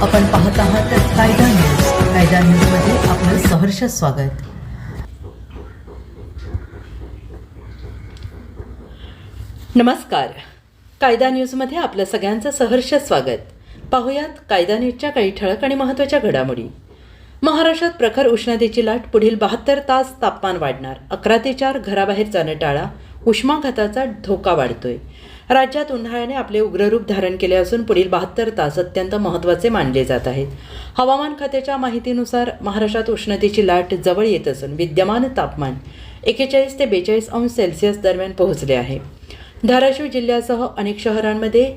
आपण पाहत आहात कायदा न्यूज. कायदा न्यूजमध्ये आपलं सहर्ष स्वागत. नमस्कार. कायदा न्यूजमध्ये आपलं सगळ्यांचं सहर्ष स्वागत. पाहुयात कायदा न्यूजच्या काही ठळक आणि महत्त्वाच्या घडामोडी. महाराष्ट्रात प्रखर उष्णतेची लाट पुढील बहात्तर तास तापमान वाढणार. अकरा ते चार घराबाहेर जाणं टाळा उष्माघाताचा धोका वाढतोय. राज्यात उन्हाळ्याने आपले उग्ररूप धारण केले असून पुढील बहात्तर तास अत्यंत महत्त्वाचे मानले जात आहेत. हवामान खात्याच्या माहितीनुसार महाराष्ट्रात उष्णतेची लाट जवळ येत असून विद्यमान तापमान एकेचाळीस ते बेचाळीस अंश सेल्सिअस दरम्यान पोहोचले आहे. धाराशिव जिल्ह्यासह अनेक शहरांमध्ये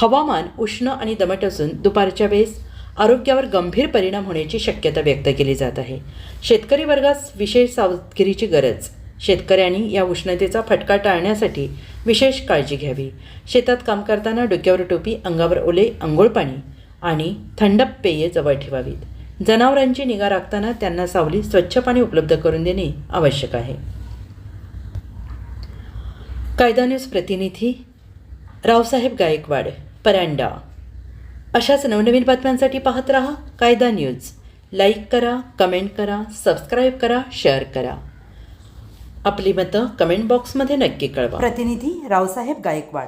हवामान उष्ण आणि दमट असून दुपारच्या वेळेस आरोग्यावर गंभीर परिणाम होण्याची शक्यता व्यक्त केली जात आहे. शेतकरी वर्गास विशेष सावधगिरीची गरज शेतकऱ्यांनी या उष्णतेचा फटका टाळण्यासाठी विशेष काळजी घ्यावी. शेतात काम करताना डोक्यावर टोपी अंगावर ओले अंघोळ पाणी आणि थंड पेये जवळ ठेवावीत. जनावरांची निगा राखताना त्यांना सावली स्वच्छ पाणी उपलब्ध करून देणे आवश्यक आहे. कायदा न्यूज प्रतिनिधी रावसाहेब गायकवाड परांडा. अशाच नवनवीन बातम्यांसाठी पाहत रहा कायदा न्यूज. लाईक करा कमेंट करा सबस्क्राईब करा शेअर करा. आपली मतं कमेंट बॉक्समध्ये नक्की कळवा. प्रतिनिधी रावसाहेब गायकवाड.